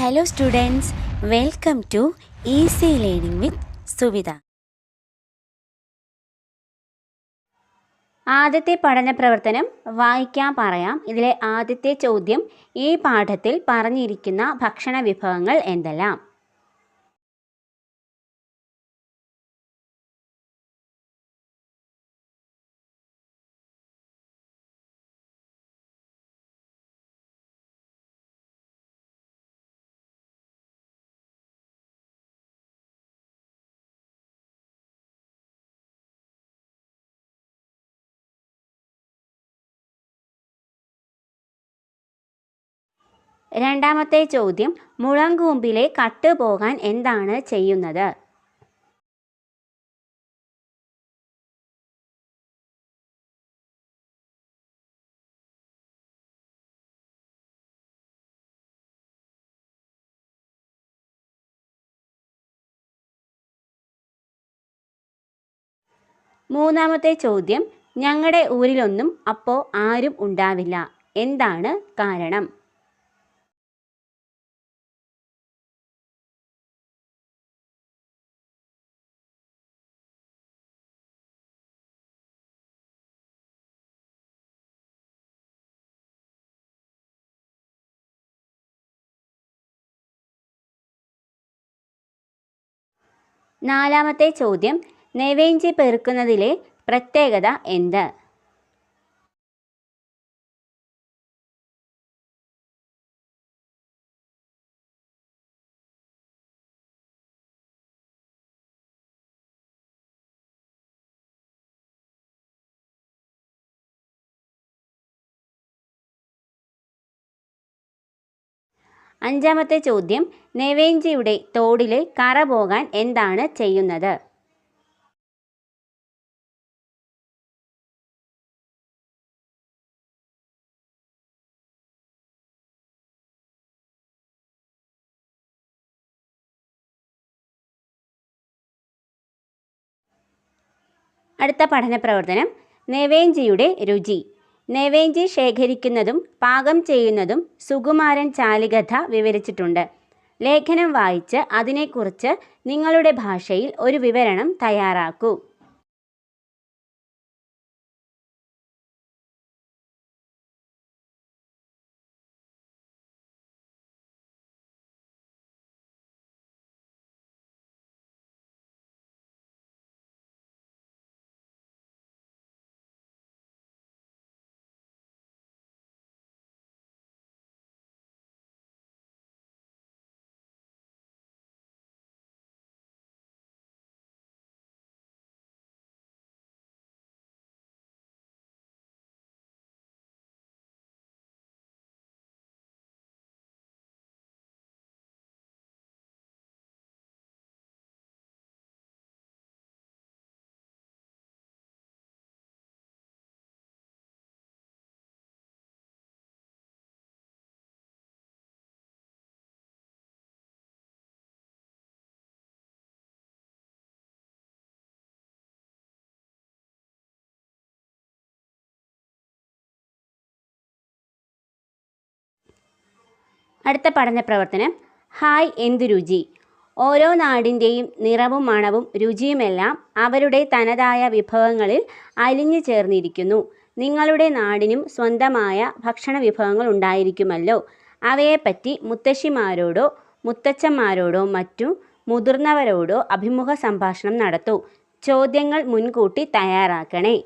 Hello students welcome to easy learning with Suvitha ആദ്യത്തെ പഠന പ്രവർത്തനം വായിക്കാൻ പറയാം. ഇതിലെ ആദ്യത്തെ ചോദ്യം ഈ പാഠത്തിൽ പറഞ്ഞിരിക്കുന്ന ഭക്ഷണ വിഭവങ്ങൾ എന്തെല്ലാം? രണ്ടാമത്തെ ചോദ്യം മുളങ്കൂമ്പിലെ കട്ട് പോകാൻ എന്താണ് ചെയ്യുന്നത്? മൂന്നാമത്തെ ചോദ്യം ഞങ്ങളുടെ ഊരിലൊന്നും അപ്പോൾ ആരും ഉണ്ടാവില്ല. എന്താണ് കാരണം? നാലാമത്തെ ചോദ്യം നെവേഞ്ചി പെറുക്കുന്നതിലെ പ്രത്യേകത എന്ത്? അഞ്ചാമത്തെ ചോദ്യം നെവേഞ്ചിയുടെ തോടിലെ കറ പോകാൻ എന്താണ് ചെയ്യുന്നത്? അടുത്ത പഠന പ്രവർത്തനം നെവേഞ്ചിയുടെ രുചി. നെവേഞ്ചി ശേഖരിക്കുന്നതും പാകം ചെയ്യുന്നതും സുകുമാരൻ ചാലികഥ വിവരിച്ചിട്ടുണ്ട്. ലേഖനം വായിച്ച് അതിനെക്കുറിച്ച് നിങ്ങളുടെ ഭാഷയിൽ ഒരു വിവരണം തയ്യാറാക്കൂ. അടുത്ത പഠന പ്രവർത്തനം. ഹായ് എന്തു രുചി? ഓരോ നാടിന്റെയും നിറവും മണവും രുചിയുമെല്ലാം അവരുടെ തനതായ വിഭവങ്ങളിൽ അലിഞ്ഞു ചേർന്നിരിക്കുന്നു. നിങ്ങളുടെ നാടിനും സ്വന്തമായ ഭക്ഷണ വിഭവങ്ങൾ ഉണ്ടായിരിക്കുമല്ലോ. അവയെപ്പറ്റി മുത്തശ്ശിമാരോടോ മുത്തച്ഛന്മാരോടോ മറ്റു മുതിർന്നവരോടോ അഭിമുഖ സംഭാഷണം നടത്തൂ. ചോദ്യങ്ങൾ മുൻകൂട്ടി തയ്യാറാക്കണേ.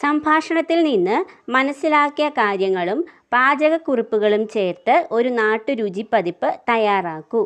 സംഭാഷണത്തിൽ നിന്ന് മനസ്സിലാക്കിയ കാര്യങ്ങളും പാചകക്കുറിപ്പുകളും ചേർത്ത് ഒരു നാട്ടുരുചി പതിപ്പ് തയ്യാറാക്കൂ.